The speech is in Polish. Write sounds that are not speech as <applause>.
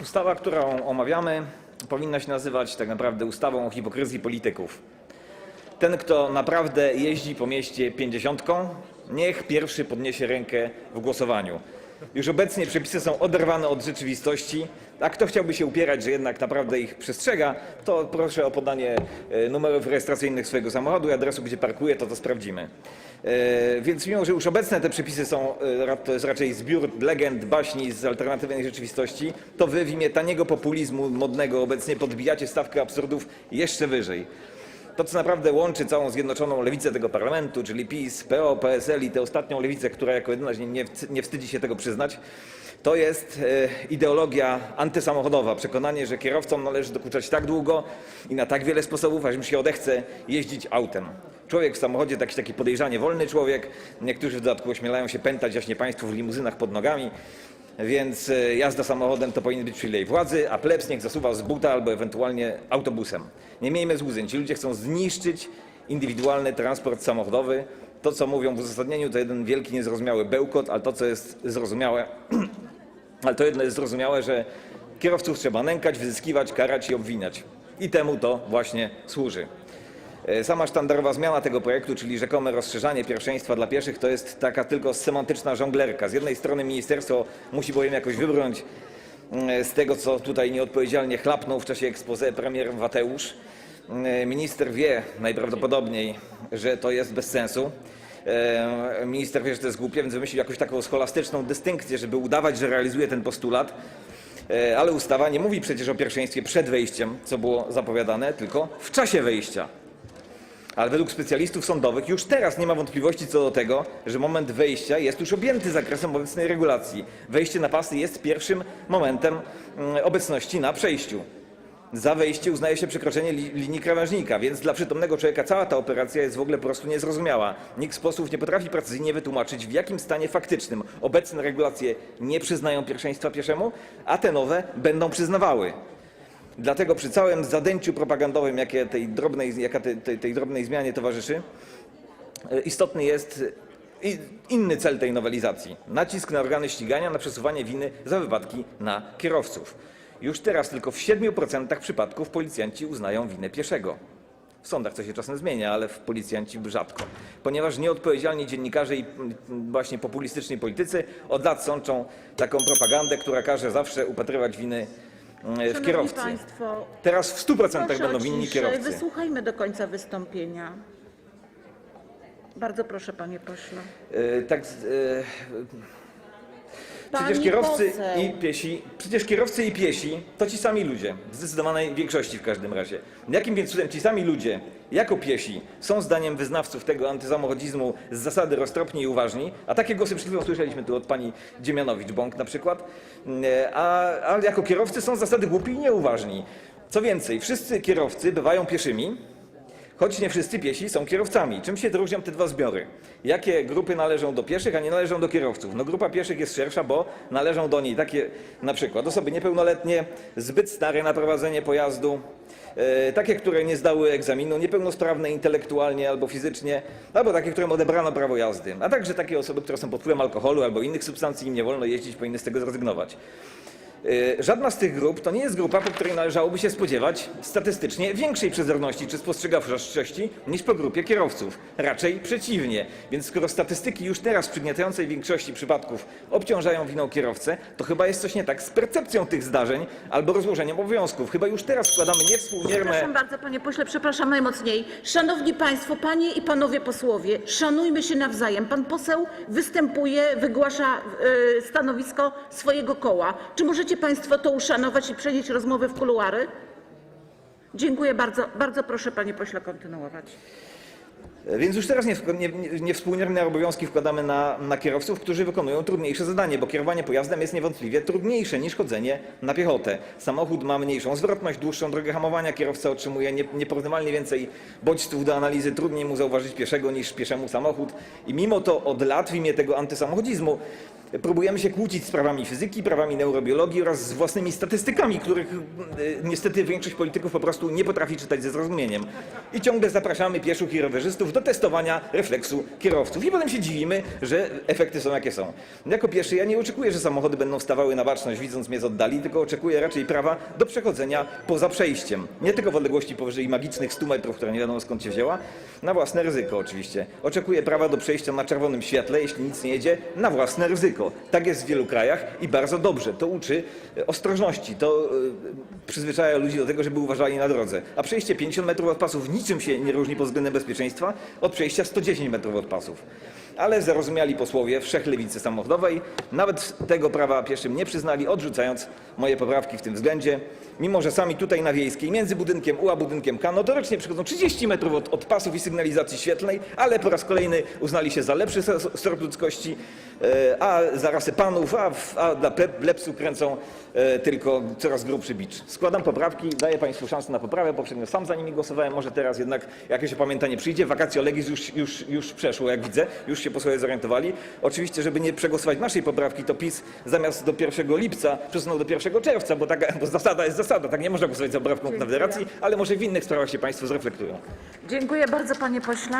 Ustawa, którą omawiamy, powinna się nazywać tak naprawdę ustawą o hipokryzji polityków. Ten, kto naprawdę jeździ po mieście pięćdziesiątką, niech pierwszy podniesie rękę w głosowaniu. Już obecnie przepisy są oderwane od rzeczywistości, a kto chciałby się upierać, że jednak naprawdę ich przestrzega, to proszę o podanie e, numerów rejestracyjnych swojego samochodu i adresu, gdzie parkuje, to to sprawdzimy. E, Więc mimo, że już obecne te przepisy są, e, to jest raczej zbiór legend, baśni z alternatywnej rzeczywistości, to wy w imię taniego populizmu modnego obecnie podbijacie stawkę absurdów jeszcze wyżej. To, co naprawdę łączy całą zjednoczoną lewicę tego parlamentu, czyli PiS, PO, PSL i tę ostatnią lewicę, która jako jedyna nie, nie, wstydzi się tego przyznać, to jest e, ideologia antysamochodowa. Przekonanie, że kierowcom należy dokuczać tak długo i na tak wiele sposobów, aż im się odechce jeździć autem. Człowiek w samochodzie to jakiś taki podejrzanie wolny człowiek. Niektórzy w dodatku ośmielają się pętać jaśnie państwu w limuzynach pod nogami. Więc e, jazda samochodem to powinien być przywilej władzy, a plebs niech zasuwa z buta albo ewentualnie autobusem. Nie miejmy złudzeń. Ci ludzie chcą zniszczyć indywidualny transport samochodowy. To, co mówią w uzasadnieniu, to jeden wielki, niezrozumiały bełkot, ale to, co jest zrozumiałe, <clears throat> ale to jedno jest zrozumiałe, że kierowców trzeba nękać, wyzyskiwać, karać i obwiniać. I temu to właśnie służy. E, Sama sztandarowa zmiana tego projektu, czyli rzekome rozszerzanie pierwszeństwa dla pieszych, to jest taka tylko semantyczna żonglerka. Z jednej strony ministerstwo musi bowiem jakoś wybrnąć mm, z tego, co tutaj nieodpowiedzialnie chlapnął w czasie expose premier Wateusz. Mm, Minister wie najprawdopodobniej, że to jest bez sensu. E, Minister wie, że to jest głupie, więc wymyślił jakąś taką scholastyczną dystynkcję, żeby udawać, że realizuje ten postulat. E, Ale ustawa nie mówi przecież o pierwszeństwie przed wejściem, co było zapowiadane, tylko w czasie wejścia. Ale według specjalistów sądowych już teraz nie ma wątpliwości co do tego, że moment wejścia jest już objęty zakresem obecnej regulacji. Wejście na pasy jest pierwszym momentem mm, obecności na przejściu. Za wejście uznaje się przekroczenie li, linii krawężnika, więc dla przytomnego człowieka cała ta operacja jest w ogóle po prostu niezrozumiała. Nikt z posłów nie potrafi precyzyjnie wytłumaczyć, w jakim stanie faktycznym obecne regulacje nie przyznają pierwszeństwa pieszemu, a te nowe będą przyznawały. Dlatego przy całym zadęciu propagandowym, jakie tej drobnej, jaka tej, tej, drobnej zmianie towarzyszy, e, istotny jest i- inny cel tej nowelizacji. Nacisk na organy ścigania na przesuwanie winy za wypadki na kierowców. Już teraz tylko w 7% przypadków policjanci uznają winę pieszego. W sądach to się czasem zmienia, ale w policjanci rzadko. Ponieważ nieodpowiedzialni dziennikarze i właśnie populistyczni politycy od lat sączą taką propagandę, która każe zawsze upatrywać winy w Szanowni kierowcy. Państwo, Teraz w 100% proszę będą winni ciszę. kierowcy. Wysłuchajmy do końca wystąpienia. Bardzo proszę, panie pośle. E, Tak, e, przecież Pani kierowcy poseł. i piesi, przecież kierowcy i piesi to ci sami ludzie, w zdecydowanej większości w każdym razie. Jakim więc cudem ci sami ludzie, jako piesi, są zdaniem wyznawców tego antysamochodzizmu z zasady roztropni i uważni, a takie głosy przed chwilą słyszeliśmy tu od pani Dziemianowicz-Bąk na przykład, e, a, a jako kierowcy są z zasady głupi i nieuważni. Co więcej, wszyscy kierowcy bywają pieszymi, Choć nie wszyscy piesi są kierowcami. Czym się różnią te dwa zbiory? Jakie grupy należą do pieszych, a nie należą do kierowców? No grupa pieszych jest szersza, bo należą do niej takie na przykład osoby niepełnoletnie, zbyt stare na prowadzenie pojazdu, e, takie, które nie zdały egzaminu, niepełnosprawne intelektualnie albo fizycznie, albo takie, którym odebrano prawo jazdy, a także takie osoby, które są pod wpływem alkoholu albo innych substancji, im nie wolno jeździć, powinny z tego zrezygnować. Y, Żadna z tych grup to nie jest grupa, po której należałoby się spodziewać statystycznie większej przezorności czy spostrzegawczości niż po grupie kierowców. Raczej przeciwnie. Więc skoro statystyki już teraz w przygniatającej większości przypadków obciążają winą kierowcę, to chyba jest coś nie tak z percepcją tych zdarzeń albo rozłożeniem obowiązków. Chyba już teraz składamy niewspółmierne... Przepraszam bardzo, panie pośle, przepraszam najmocniej. Szanowni państwo, panie i panowie posłowie, szanujmy się nawzajem. Pan poseł występuje, wygłasza e, stanowisko swojego koła. Czy możecie państwo to uszanować i przenieść rozmowy w kuluary? Dziękuję bardzo. Bardzo proszę, panie pośle, kontynuować. Więc już teraz niewspół- nie- nie- niewspółmierne obowiązki wkładamy na, na kierowców, którzy wykonują trudniejsze zadanie, bo kierowanie pojazdem jest niewątpliwie trudniejsze niż chodzenie na piechotę. Samochód ma mniejszą zwrotność, dłuższą drogę hamowania, kierowca otrzymuje nie, nieporównywalnie więcej bodźców do analizy, trudniej mu zauważyć pieszego niż pieszemu samochód. I mimo to od lat w imię tego antysamochodzizmu próbujemy się kłócić z prawami fizyki, prawami neurobiologii oraz z własnymi statystykami, których e, niestety większość polityków po prostu nie potrafi czytać ze zrozumieniem. I ciągle zapraszamy pieszych i rowerzystów do testowania refleksu kierowców. I potem się dziwimy, że efekty są jakie są. Jako pieszy ja nie oczekuję, że samochody będą stawały na baczność, widząc mnie z oddali, tylko oczekuję raczej prawa do przechodzenia poza przejściem. Nie tylko w odległości powyżej magicznych 100 metrów, która nie wiadomo skąd się wzięła, na własne ryzyko oczywiście. Oczekuję prawa do przejścia na czerwonym świetle, jeśli nic nie jedzie, na własne ryzyko. Tak jest w wielu krajach i bardzo dobrze. To uczy e, ostrożności, to e, przyzwyczaja ludzi do tego, żeby uważali na drodze. A przejście 50 metrów od pasów niczym się nie różni pod względem bezpieczeństwa od przejścia 110 metrów od pasów. Ale zarozumiali posłowie wszechlewicy samochodowej. Nawet tego prawa pieszym nie przyznali, odrzucając moje poprawki w tym względzie, mimo że sami tutaj na Wiejskiej, między budynkiem U a budynkiem K, notorycznie przychodzą 30 metrów od, od pasów i sygnalizacji świetlnej, ale po raz kolejny uznali się za lepszy sor- sort ludzkości, e, a za rasę panów, a, a dla ple- plepsu kręcą tylko coraz grubszy bicz. Składam poprawki, daję Państwu szansę na poprawę, poprzednio sam za nimi głosowałem, może teraz jednak jakieś opamiętanie przyjdzie. Vacatio legis już, już, już przeszło, jak widzę, już się posłowie zorientowali. Oczywiście, żeby nie przegłosować naszej poprawki, to PiS zamiast do 1 lipca przesunął do 1 czerwca, bo, taka, bo zasada jest zasada, tak nie można głosować za poprawką Konfederacji, ale może w innych sprawach się Państwo zreflektują. Dziękuję bardzo, panie pośle.